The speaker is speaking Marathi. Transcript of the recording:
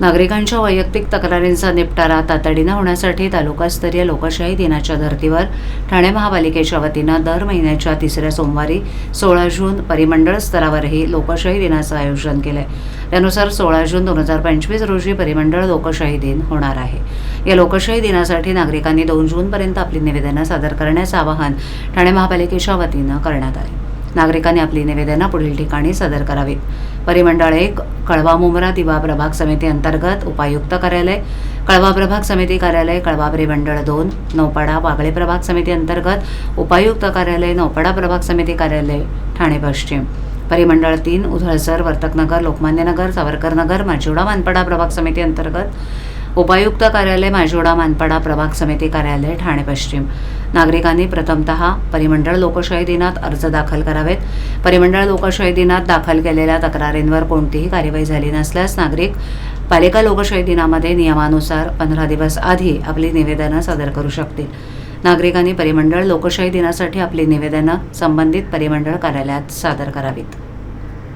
नागरिकांच्या वैयक्तिक तक्रारींचा निपटारा तातडीनं होण्यासाठी तालुकास्तरीय लोकशाही दिनाच्या धर्तीवर ठाणे महापालिकेच्या वतीनं दर महिन्याच्या तिसऱ्या सोमवारी सोळा जून परिमंडळ स्तरावरही लोकशाही दिनाचं आयोजन केलंय. त्यानुसार सोळा जून दोन हजार पंचवीस रोजी परिमंडळ लोकशाही दिन होणार आहे. या लोकशाही दिनासाठी नागरिकांनी दोन जूनपर्यंत आपली निवेदनं सादर करण्याचं आवाहन ठाणे महापालिकेच्या वतीनं करण्यात आले. नागरिकांनी आपली निवेदनं पुढील ठिकाणी सादर करावीत परिमंडळ एक कळवा मुंब्रा दिवा प्रभाग समिती अंतर्गत उपायुक्त कार्यालय कळवा प्रभाग समिती कार्यालय कळवा परिमंडळ दोन नौपाडा वागळे प्रभाग समिती अंतर्गत उपायुक्त कार्यालय नौपाडा प्रभाग समिती कार्यालय ठाणे पश्चिम. परिमंडळ तीन उधळसर वर्तकनगर लोकमान्यनगर सावरकरनगर माजिवडा मानपाडा प्रभाग समिती अंतर्गत उपायुक्त कार्यालय माजिवडा मानपाडा प्रभाग समिती कार्यालय ठाणे पश्चिम. नागरिकांनी प्रथमतः परिमंडळ लोकशाही दिनात अर्ज दाखल करावेत. परिमंडळ लोकशाही दिनात दाखल केलेल्या तक्रारींवर कोणतीही कार्यवाही झाली नसल्यास नागरिक पालिका लोकशाही दिनामध्ये नियमानुसार पंधरा दिवस आधी आपली निवेदनं सादर करू शकतील. नागरिकांनी परिमंडळ लोकशाही दिनासाठी आपली निवेदनं संबंधित परिमंडळ कार्यालयात सादर करावीत.